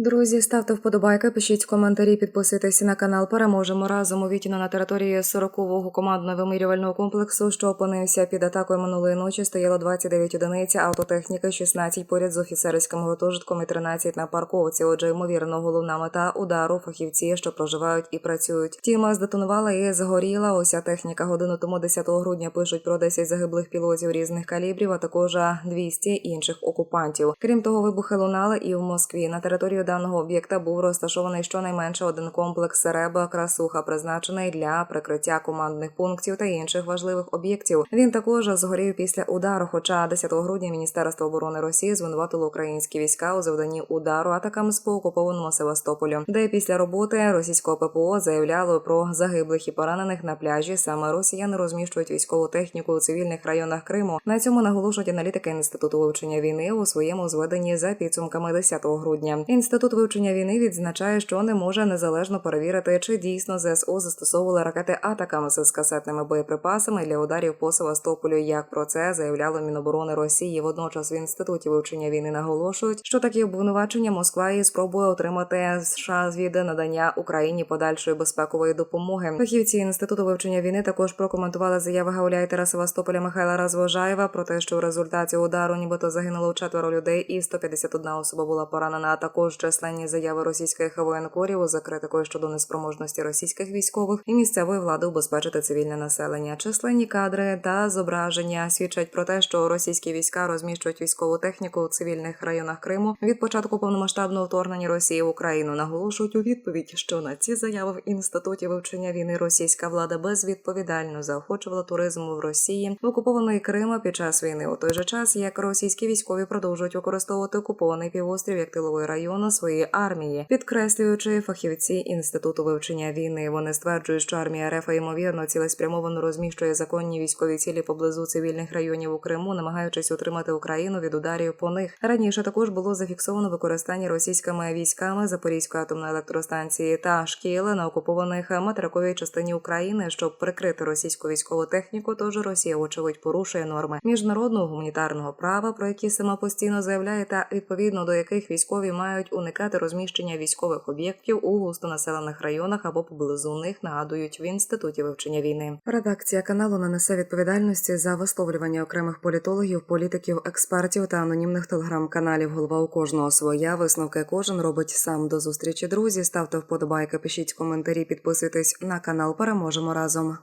Друзі, ставте вподобайки, пишіть коментарі, підписуйтесь на канал. Переможемо разом у Вітіно на території 40-го командного вимірювального комплексу, що опинився під атакою минулої ночі. Стояло 29 одиниць автотехніки, 16 поряд з офіцерським гуртожитком і 13 на парковці. Отже, ймовірно, головна мета удару фахівці, що проживають і працюють. Тіма здетонувала і згоріла. Уся техніка годину тому 10 грудня пишуть про 10 загиблих пілотів різних калібрів, а також 200 інших окупантів. Крім того, вибухи лунали і в Москві. На території даного об'єкта був розташований щонайменше один комплекс Реба Красуха, призначений для прикриття командних пунктів та інших важливих об'єктів. Він також згорів після удару. Хоча 10 грудня Міністерство оборони Росії звинуватило українські війська у завданні удару атакам з по окупованому Севастополю, де після роботи російського ППО заявляло про загиблих і поранених на пляжі. Саме росіяни розміщують військову техніку у цивільних районах Криму. На цьому наголошують аналітики інституту вивчення війни у своєму зведенні за підсумками 10 грудня. Інститут вивчення війни відзначає, що не може незалежно перевірити, чи дійсно ЗСУ застосовували ракети атаками з касетними боєприпасами для ударів по Севастополю. Як про це заявляло Міноборони Росії. Водночас в інституті вивчення війни наголошують, що такі обвинувачення Москва і спробує отримати США від надання Україні подальшої безпекової допомоги. Фахівці інституту вивчення війни також прокоментували заяви гауляйтера Севастополя Михайла Розвожаєва про те, що в результаті удару нібито загинуло четверо людей, і 151 особа була поранена. А також численні заяви російських воєнкорів за критикою щодо неспроможності російських військових і місцевої влади убезпечити цивільне населення. Численні кадри та зображення свідчать про те, що російські війська розміщують військову техніку у цивільних районах Криму від початку повномасштабного вторгнення Росії в Україну. Наголошують у відповідь, що на ці заяви в інституті вивчення війни російська влада безвідповідально заохочувала туризм в Росії в окупованої Крима під час війни. У той же час як російські військові продовжують використовувати окупований півострів як тиловий район своєї армії, підкреслюючи фахівці інституту вивчення війни. Вони стверджують, що армія РФ ймовірно цілеспрямовано розміщує законні військові цілі поблизу цивільних районів у Криму, намагаючись утримати Україну від ударів по них. Раніше також було зафіксовано використання російськими військами Запорізької атомної електростанції та шкіл на окупованих материковій частині України, щоб прикрити російську військову техніку. Тож Росія, вочевидь, порушує норми міжнародного гуманітарного права, про які сама постійно заявляє, та відповідно до яких військові мають уникати розміщення військових об'єктів у густонаселених районах або поблизу них. Нагадують в інституті вивчення війни. Редакція каналу не несе відповідальності за висловлювання окремих політологів, політиків, експертів та анонімних телеграм-каналів. Голова у кожного своя висновки кожен робить сам до зустрічі. Друзі, ставте вподобайки, пишіть коментарі, підписуйтесь на канал. Переможемо разом.